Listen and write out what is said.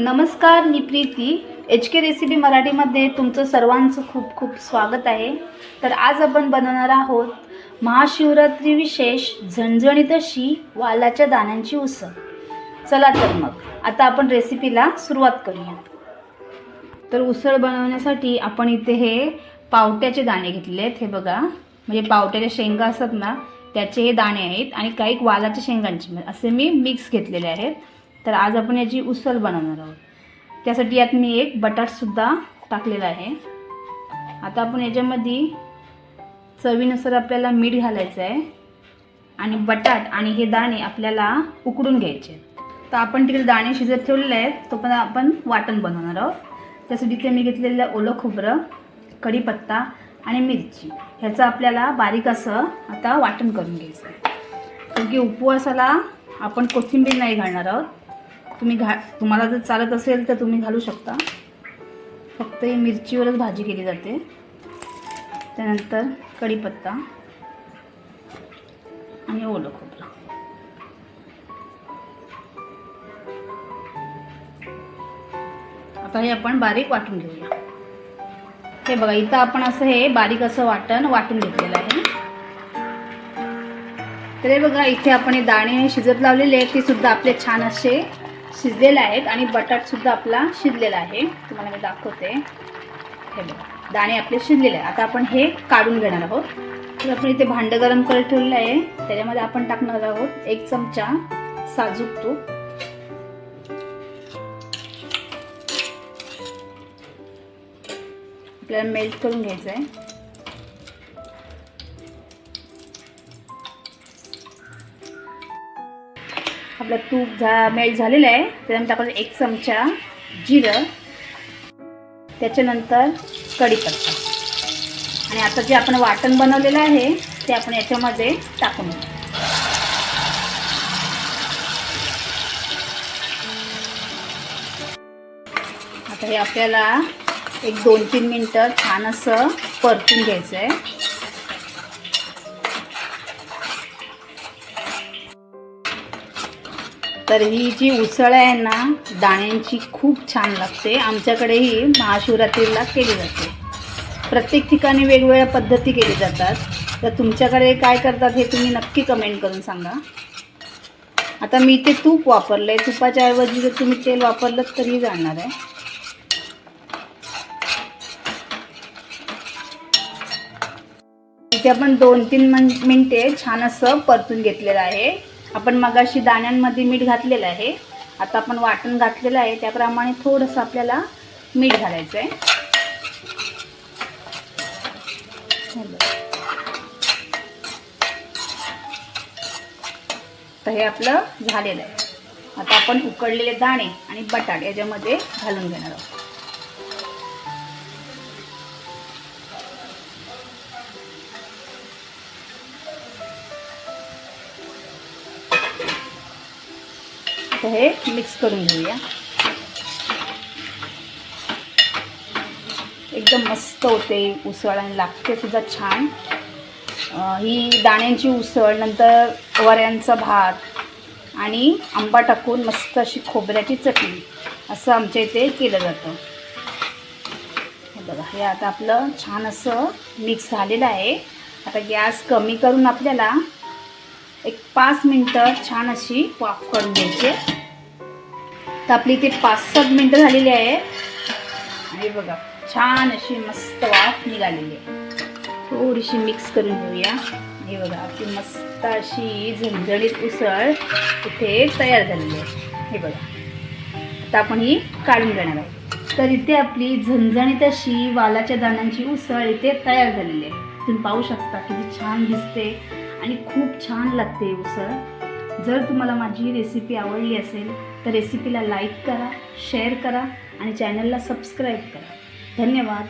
नमस्कार मी Preeti. H K recipe मराठीमध्ये तुमचं सर्वांचं खूप खूप स्वागत आहे. तर आज आपण बनवणार आहोत महाशिवरात्री विशेष झणझणीत अशी वालाच्या दाण्यांची उसळ. चला तर मग आता आपण रेसिपीला सुरुवात करूया. तर उसळ बनवण्यासाठी आपण इथे हे पावट्याचे दाणे घेतले आहेत हे बघा. म्हणजे पावट्याच्या शेंगा असतात ना त्याचे हे दाणे आहेत आणि काही वालाच्या शेंगांचे. असे मी मिक्स घेतलेले आहेत. तर आज आपण याची उसळ बनवणार आहोत. त्यासाठी यात मी एक बटाटसुद्धा टाकलेला आहे. आता आपण याच्यामध्ये चवीनुसार आपल्याला मीठ घालायचं आहे आणि बटाट आणि हे दाणे आपल्याला उकडून घ्यायचे आहेत. तर आपण तिकडे दाणे शिजत ठेवलेले आहेत. तो पण आपण वाटण बनवणार आहोत. त्यासाठी ते मी घेतलेलं ओलं खोबरं कढीपत्ता आणि मिरची. ह्याचं आपल्याला बारीक असं आता वाटण करून घ्यायचं आहे. कारण की उपवासाला आपण कोथिंबीर नाही घालणार आहोत. तुम्ही घा तुम्हाला जर चालत असेल तर तुम्ही घालू शकता. फक्त ही मिरचीवरच भाजी केली जाते. त्यानंतर कढीपत्ता आणि ओलं खोबरं. आता हे आपण बारीक वाटून घेऊया. हे बघा इथं आपण असं हे बारीक असं वाटण वाटून घेतलेलं आहे. तर हे बघा इथे आपण हे दाणे शिजत लावलेले आहेत ते सुद्धा आपले छान असे शिजलेले आहेत आणि बटाटसुद्धा आपला शिजलेला आहे. तुम्हाला मी दाखवते. हे बघा दाणे आपले शिजलेले आहेत. आता आपण हे काढून घेणार आहोत. तर आपण इथे भांडं गरम करत ठेवलेलं आहे. त्याच्यामध्ये आपण टाकणार आहोत एक चमचा साजूक तूप. आपल्याला मेल्ट करून घ्यायचं आहे आपलं तूप झा मेल्ट झालेलं आहे. त्यानंतर आपण एक चमचा जिरं त्याच्यानंतर कढीपत्ता. आणि आता जे आपण वाटण बनवलेलं आहे ते आपण याच्यामध्ये टाकून आता हे आपल्याला एक दोन तीन मिनटं छान असं परतून घ्यायचं आहे तर ही जी उसळ आहे ना दाण्यांची खूप छान लागते. आमच्याकडे ही महाशिवरात्रीला केली जाते. प्रत्येक ठिकाणी वेगवेगळ्या पद्धती केली जातात. तर तुमच्याकडे काय करतात हे तुम्ही नक्की कमेंट करून सांगा. आता मी ते तूप वापरलं आहे तुपाच्या ऐवजी जर तुम्ही तेल वापरलं तरी जाणार आहे. इथे आपण दोन तीन मन मिनटे छान असं परतून घेतलेलं आहे. आपण मगाशी दाण्यांमध्ये मीठ घातलेलं आहे. आता आपण वाटण घातलेलं आहे. त्याप्रमाणे थोडंसं आपल्याला मीठ घालायचं आहे तर हे आपलं झालेलं आहे. आता आपण उकडलेले दाणे आणि बटाट याच्यामध्ये घालून घेणार आहोत. आता हे मिक्स करून घेऊया. एकदम मस्त होते उसळ आणि लागते सुद्धा छान. ही दाण्यांची उसळ नंतर वऱ्यांचा भात आणि आंबा टाकून मस्त अशी खोबऱ्याची चटणी असं आमच्या इथे केलं जातं. बघा हे आता आपलं छान असं मिक्स झालेलं आहे. आता गॅस कमी करून आपल्याला एक पाच मिनटं छान अशी वाफ करून घ्यायची. तर आपली इथे पाच सात मिनटं झालेली आहे. आणि बघा छान अशी मस्त वाफ निघालेली आहे. थोडीशी मिक्स करून घेऊया. हे बघा आपली मस्त अशी झणझणीत उसळ इथे तयार झालेली आहे. हे बघा. आता आपण ही काढून घेणार आहोत. तर इथे आपली झणझणीत अशी वालाच्या दाण्यांची उसळ इथे तयार झालेली आहे. तुम्ही पाहू शकता किती छान दिसते. आणि खूप छान लागते हो, उसळ जर तुम्हाला माझी रेसिपी आवडली असेल तर रेसिपीला लाईक करा शेअर करा आणि चॅनलला सबस्क्राईब करा. धन्यवाद.